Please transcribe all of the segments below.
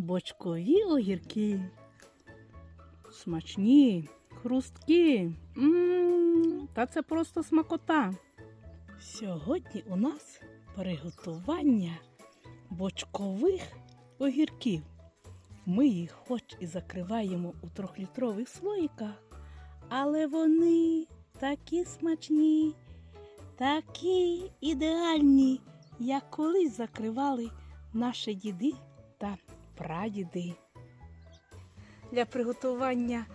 бочкові огірки. Смачні, хрусткі. М, Та це просто смакота. Сьогодні у нас приготування бочкових огірків. Ми їх хоч і закриваємо у трьохлітрових слоїках, але вони такі смачні, такі ідеальні, як колись закривали наші діди та прадіди. Для приготування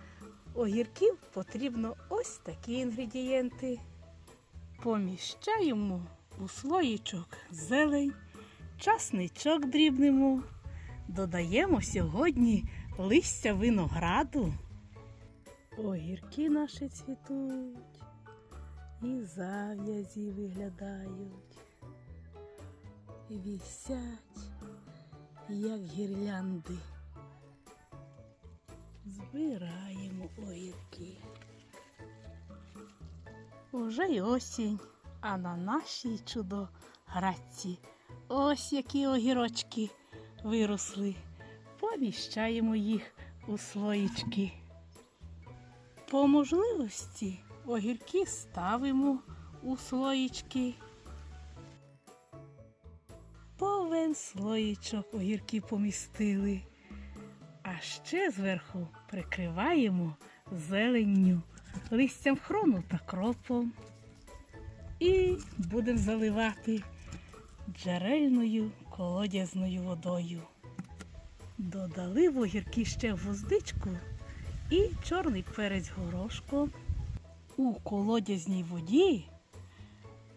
огірків потрібно ось такі інгредієнти. Поміщаємо у слоїчок зелень, часничок дрібнемо. Додаємо сьогодні листя винограду. Огірки наші цвітуть і зав'язі виглядають, і вісять, як гірлянди. Збираємо огірки. Уже й осінь, а на нашій чудо-градці ось які огірочки виросли. Поміщаємо їх у слоїчки. По можливості огірки ставимо у слоїчки. Повен слоїчок огірки помістили. А ще зверху прикриваємо зеленню, листям хрону та кропом. І будемо заливати джерельною колодязною водою. Додали в огірки ще гвоздичку і чорний перець горошком. У колодязній воді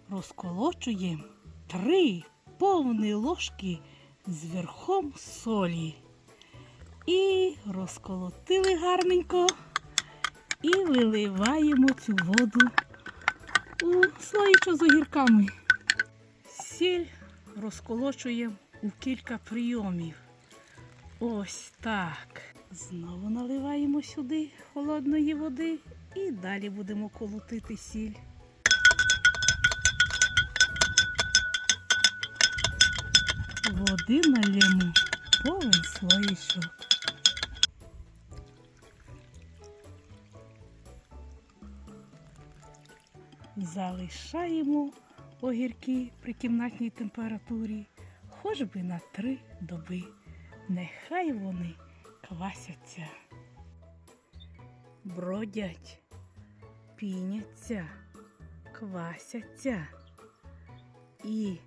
розколочуємо три повні ложки з верхом солі. І розколотили гарненько і виливаємо цю воду у слоїчок з огірками. Сіль розколочуємо у кілька прийомів. Ось так. Знову наливаємо сюди холодної води і далі будемо колотити сіль. Води налємо повен слоїчок. Залишаємо огірки при кімнатній температурі хоч би на три доби. Нехай вони квасяться, бродять, піняться, квасяться і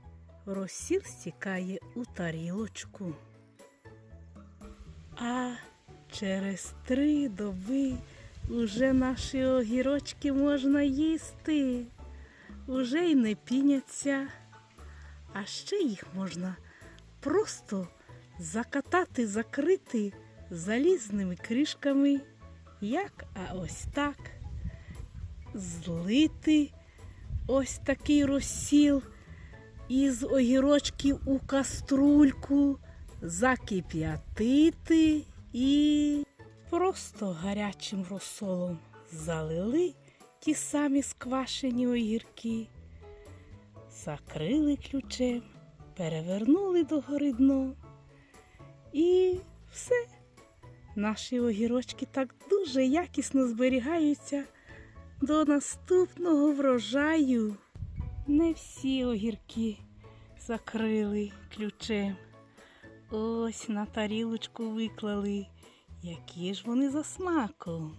розсіл стікає у тарілочку. А через три доби уже наші огірочки можна їсти, уже й не піняться, а ще їх можна просто закатати, закрити залізними кришками, як а ось так, злити ось такий розсіл із огірочків у каструльку, закип'ятити і просто гарячим розсолом залили ті самі сквашені огірки, закрили ключем, перевернули догори дно. І все. Наші огірочки так дуже якісно зберігаються до наступного врожаю. Не всі огірки закрили ключем. Ось на тарілочку виклали. Які ж вони за смаком.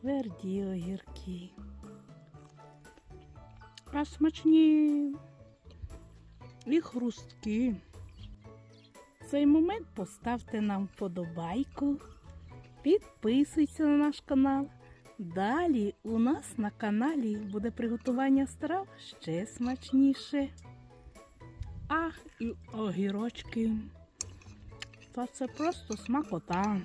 Тверді огірки. А смачні і хрусткі. В цей момент поставте нам вподобайку, підписуйтесь на наш канал. Далі у нас на каналі буде приготування страв ще смачніше. Ах, і огірочки. Та це просто смакота.